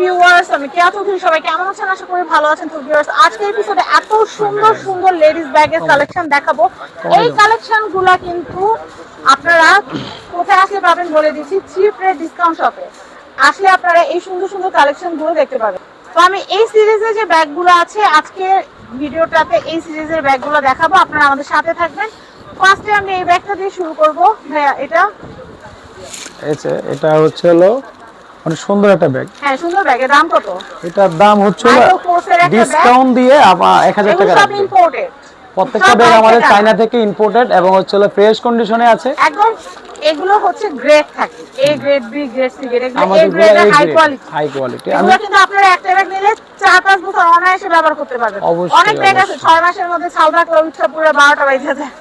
Viewers আমি কেয়া চৌধুরী সবাই কেমন আছেন? আশা করি ভালো আছেন। তো ভিউয়ার্স আজকের এপিসোডে এত সুন্দর সুন্দর লেডিস ব্যাগের কালেকশন দেখাবো। এই কালেকশনগুলা কিন্তু আপনারা কোথায় আসলে পাবেন বলে দিচ্ছি চিপ রেট ডিসকাউন্ট শপে আসলে আপনারা এই সুন্দর সুন্দর কালেকশনগুলো দেখতে পাবেন। তো আমি এই সিরিজের যে ব্যাগগুলো আছে আজকে ভিডিওটাতে এই সিরিজের ব্যাগগুলো দেখাবো। আপনারা আমাদের সাথে থাকবেন। ফার্স্টে আমি এই ব্যাগটা দিয়ে শুরু করব। ভাইয়া এটা? এটা হচ্ছে হলো অনেক সুন্দর একটা ব্যাগ। হ্যাঁ সুন্দর ব্যাগের দাম কত? এটার দাম হচ্ছে। ডিসকাউন্ট দিয়ে আমার এক হাজার এগুলো টাকা রাখবে প্রত্যেকটা ব্যাগ আমাদের চায়না থেকে ইম্পোর্টেড এবং হচ্ছে ফ্রেশ কন্ডিশনে আছে। একদম এগুলো হচ্ছে গ্রেড থাকে। A grade B grade C grade আমাদের grade high quality high quality আমি এগুলো কিন্তু আপনারা একটা ব্যাগ নিলে চার পাঁচ বছর অনায়াসে ব্যবহার করতে পারবেন। অনেক ব্যাগ আছে ছয় মাসের মধ্যে উৎসব পুরো বারোটা বেজে যায়।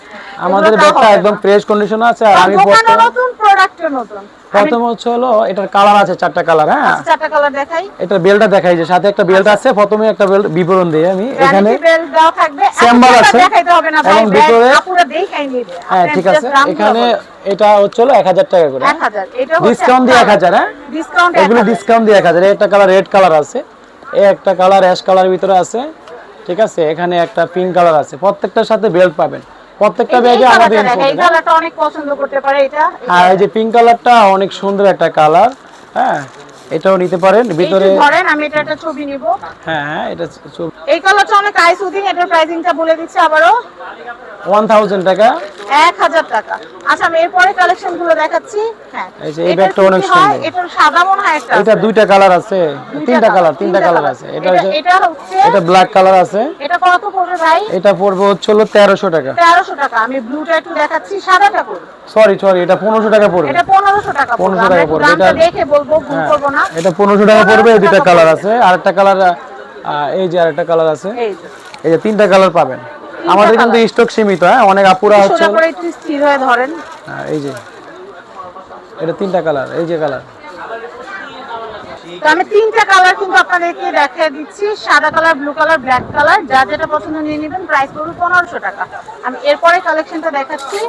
আমাদের এগুলো ব্যাগটা একদম। ফ্রেশ কন্ডিশনে আছে আর আমি নতুন নতুন। প্রথম হচ্ছে হলো এটার কালার আছে চারটা কালার হ্যাঁ? আচ্ছা, চারটা কালার দেখাই। এটার বেলটা দেখাই যে সাথে একটা বেল্ট আছে প্রথমে একটা বেল্ট বিবরণ দিই আমি। এখানে বেল্ট দেওয়া থাকবে। চেম্বার আছে। দেখাইতে হবে না এবং ভিতরে- আপুরা দেখাই নিবে। হ্যাঁ ঠিক আছে। এখানে এটা হচ্ছে হলো এক হাজার টাকা করে। 1000 এটা ডিসকাউন্ট দিয়ে এক হাজার। হ্যাঁ? ডিসকাউন্ট এগুলো ডিসকাউন্ট দিয়ে এক হাজার। একটা কালার রেড কালার আছে। এই একটা কালার অ্যাশ কালার ভিতরে আছে। ঠিক আছে? এখানে একটা পিঙ্ক কালার আছে। প্রত্যেকটার সাথে বেল্ট পাবেন। প্রত্যেকটা ব্যাগে আমাদের এই। কালারটা অনেক পছন্দ করতে পারে এটা আর এই যে পিঙ্ক কালারটা অনেক সুন্দর একটা কালার হ্যাঁ এটাও নিতে পারেন। ভিতরে ধরেন আমি এটা একটা ছবি নিব। হ্যাঁ হ্যাঁ এটা ছবি। এই কালারটা অনেক আই সুদিং এটার প্রাইসিংটা বলে দিচ্ছি ওয়ান থাউজেন্ড টাকা। এক হাজার টাকা। আচ্ছা আমি এরপরে কালেকশনগুলো দেখাচ্ছি। হ্যাঁ এই যে এই ব্যাগটা অনেক? সুন্দর। এটার সাদা মনে হয় একটা এটা দুইটা কালার আছে। তিনটা কালার তিনটা কালার আছে। এটা এটা হচ্ছে এটা ব্ল্যাক কালার আছে। এটা কত পড়বে ভাই? এটা পড়বে হচ্ছে হলো তেরোশো টাকা। তেরোশো টাকা। আমি ব্লুটা একটু দেখাচ্ছি সাদাটা করব সরি সরি এটা পনেরোশো টাকা পড়বে। এটা পনেরোশো টাকা পড়বে। 1500 টাকা পড়বে। এটা- দেখে বলব ভুল হ্যাঁ, করব না। এটা পনেরোশো টাকা পড়বে 1500 দুইটা কালার। আছে। আরেকটা কালার এই যে আরেকটা কালার আছে। এই যে। তিনটা কালার পাবেন। আমাদের কিন্তু স্টক সীমিত হ্যাঁ? অনেক আপুরা হচ্ছে স্থির হয়ে ধরেন। হ্যাঁ, এই যে। এটা তিনটা কালার এই যে কালার। তো আমি তিনটা কালার কিন্তু আপনাদেরকে দেখিয়ে দিচ্ছি। সাদা colour blue colour black colour. যা যেটা পছন্দ নিয়ে নেবেন প্রাইস পড়বে পনেরোশো টাকা। আমি এরপরে কালেকশনটা দেখাচ্ছি।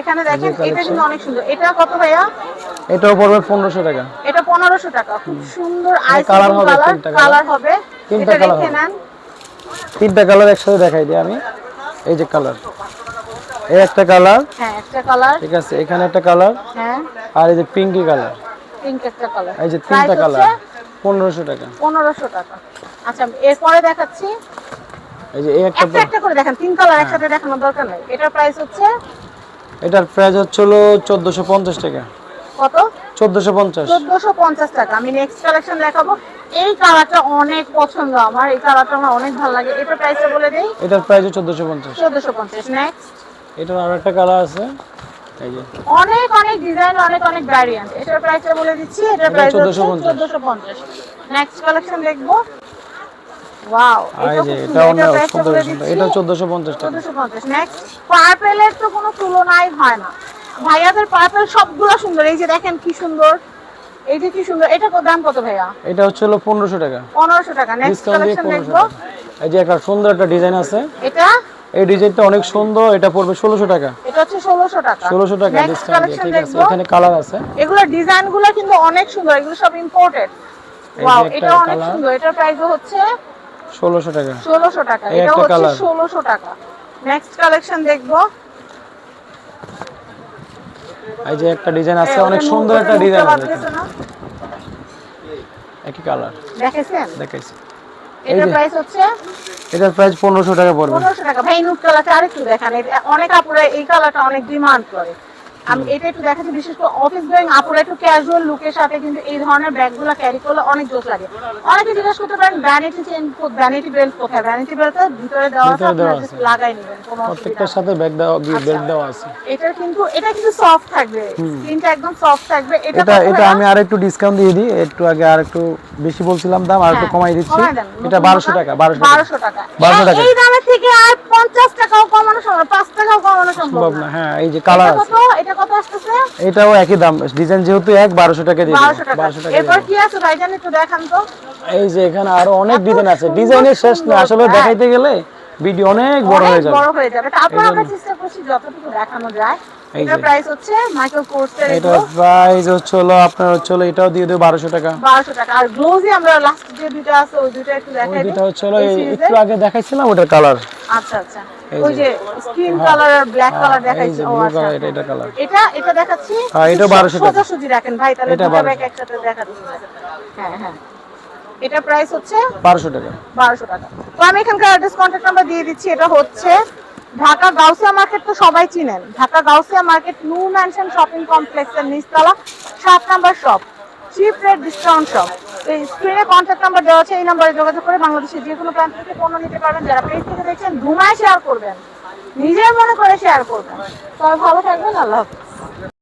এখানে দেখেন এটা কিন্তু অনেক সুন্দর। এটা কত ভাইয়া? এটাও পড়বে পনেরোশো টাকা। এটা পনেরোশো টাকা। খুব সুন্দর আইস হবে, কালার তিনটা কালার হবে। তিনটা হবে। নেন। তিনটা কালার একসাথে দেখাই দিই আমি। এই যে কালার এই একটা কালার হ্যাঁ একটা কালার ঠিক আছে এখানে একটা কালার হ্যাঁ। আর এই যে পিঙ্কি কালার পিঙ্ক একটা কালার এই যে তিনটা কালার পনেরোশো টাকা। পনেরোশো টাকা। আচ্ছা এরপরে দেখাচ্ছি। এই যে এই একটা একটা করে দেখেন। তিন কালার একসাথে দেখানোর দরকার নেই। এটার প্রাইস হচ্ছে এটার প্রাইস হচ্ছে হলো চোদ্দোশো পঞ্চাশ টাকা। কত? চোদ্দোশো পঞ্চাশ। চোদ্দশো পঞ্চাশ টাকা। আমি নেক্সট কালেকশন দেখাবো। এই কালারটা অনেক পছন্দ আমার। এই কালারটা আমার অনেক ভালো লাগে। এটার প্রাইসটা বলে দেই। এটার প্রাইস চোদ্দোশো পঞ্চাশ। চোদ্দশো পঞ্চাশ। নেক্সট এটার আর একটা কালার আছে। এই যে। অনেক অনেক ডিজাইন অনেক অনেক ভ্যারিয়েন্ট এটার প্রাইসটা বলে দিচ্ছি। এটার প্রাইস হচ্ছে 1450 চোদ্দশো পঞ্চাশ। নেক্সট কালেকশন দেখব। ওয়াও এই যে এটা অনেক সুন্দর সুন্দর এটা টাকা। নেক্সট পার্পেলের তো কোনো তুলনাই হয় না। ভাইয়াদের পার্পেল সবগুলো সুন্দর এই যে দেখেন কি সুন্দর কি সুন্দর এটা কত দাম কত ভাইয়া? এটা হচ্ছে হলো টাকা। টাকা নেক্সট কালেকশন পনেরোশো দেখব। এই যে একটা সুন্দর একটা ডিজাইন আছে। এটা? এই ডিজাইনটা অনেক সুন্দর এটা পড়বে ষোলোশো টাকা। এটা হচ্ছে টাকা। ষোলোশো টাকা ডিসকাউন্ট দিয়ে ঠিক আছে এখানে কালার আছে। এগুলোর ডিজাইনগুলো কিন্তু অনেক সুন্দর এগুলো সব ইম্পোর্টেড ওয়াও এটা অনেক সুন্দর এটার প্রাইস হচ্ছে ষোলোশো টাকা। ষোলোশো টাকা। এটা হচ্ছে। ষোলোশো টাকা। নেক্সট কালেকশন দেখব। এই যে একটা ডিজাইন আছে অনেক সুন্দর একটা ডিজাইন আছে? একই কালার দেখেছেন? দেখাইছি। এটার প্রাইস হচ্ছে? এটার প্রাইস পনেরোশো টাকা পড়বে। পনেরোশো টাকা। ভাই নুট কালারটা আরেকটু দেখান। এটা- অনেক আপুরা এই কালারটা অনেক ডিমান্ড করে। আমি এটা একটু দেখাচ্ছি বিশেষ করে অফিস গোয়িং আপুরা একটু ক্যাজুয়াল লুকের সাথে কিন্তু এই ধরনের ব্যাগগুলো ক্যারি করলে অনেক জোস লাগে। অনেকে জিজ্ঞাসা করতে পারেন ভ্যানিটি চেন ভ্যানিটি বেল্ট কোথায়? ভ্যানিটি বেল্টটা ভিতরে দেওয়া আছে আপনারা দেওয়া লাগাই নেবেন কোনো প্রত্যেকটার সাথে ব্যাগ দেওয়া আচ্ছা। বেল্ট দেওয়া আছে। এটার কিন্তু এটা কিন্তু সফট থাকবে। স্কিনটা একদম সফট থাকবে। এটা এটা এটা? আমি আর একটু ডিসকাউন্ট দিয়ে দিই। একটু আগে আর একটু বেশি বলছিলাম দাম আর একটু হ্যাঁ, কমাই দিচ্ছি। এটা নতুন বারোশো দাম? টাকা বারোশো টাকা। 1200 টাকা। 1200 টাকা। এই দামের থেকে আর 50 টাকাও কমানো সম্ভব 5 টাকাও কমানো সম্ভব না। হ্যাঁ এই যে কালার আছে কত এটা কত আসতেছে এটাও একই দাম। ডিজাইন যেহেতু এক বারোশো টাকা দিয়ে বারোশো টাকা। এরপর কি আছে ভাইজান একটু দেখান তো। এই যে এখানে আরও অনেক ডিজাইন আছে। ডিজাইনের শেষ না আসলে দেখাইতে গেলে ভিডিও অনেক বড় হয়ে যাবে। বড় হয়ে যাবে। তারপর আমরা চেষ্টা করছি যতটুকু দেখানো যায়। এই প্রাইস হচ্ছে মাইক্রো কোর্সের এটা প্রাইস হচ্ছে হলো আপনার হচ্ছে হলো এটাও দিয়ে দেবো টাকা। টাকা। আর গ্লোভি আমরা লাস্ট যে দুটো আছে ওই দুটো একটু হচ্ছে হলো আগে দেখাইছিলাম ওটার কালার আচ্ছা আচ্ছা। ওই যে। যে স্কিন কালার আর ব্ল্যাক কালার দেখাইছি। ও আচ্ছা। এটা এটা কালার এটা এটা দেখাচ্ছি? হ্যাঁ, এটা 1200 টাকা। সোজাসুজি রাখেন ভাই তাহলে দুটো ব্যাগ একসাথে দেখাচ্ছি হ্যাঁ হ্যাঁ। এটা প্রাইস হচ্ছে বারোশো টাকা। বারোশো টাকা। তো আমি এখানকার অ্যাড্রেস কন্ট্যাক্ট নাম্বার দিয়ে দিচ্ছি। এটা হচ্ছে ঢাকা গাউসিয়া মার্কেট তো সবাই চিনেন। Dhaka Gausia market new mansion shopping কমপ্লেক্সের নিচতলা, সাত number shop, cheap rate discount shop. এই স্ক্রিনে কন্ট্যাক্ট নাম্বার দেওয়া আছে, এই নাম্বারে যোগাযোগ করে বাংলাদেশের যে কোনো প্রান্ত থেকে পণ্য নিতে পারবেন। যারা পেজ থেকে দেখছেন, ধুমায় শেয়ার করবেন। নিজের মনে করে শেয়ার করবেন। সবাই ভালো থাকবেন, আল্লাহ হাফিজ।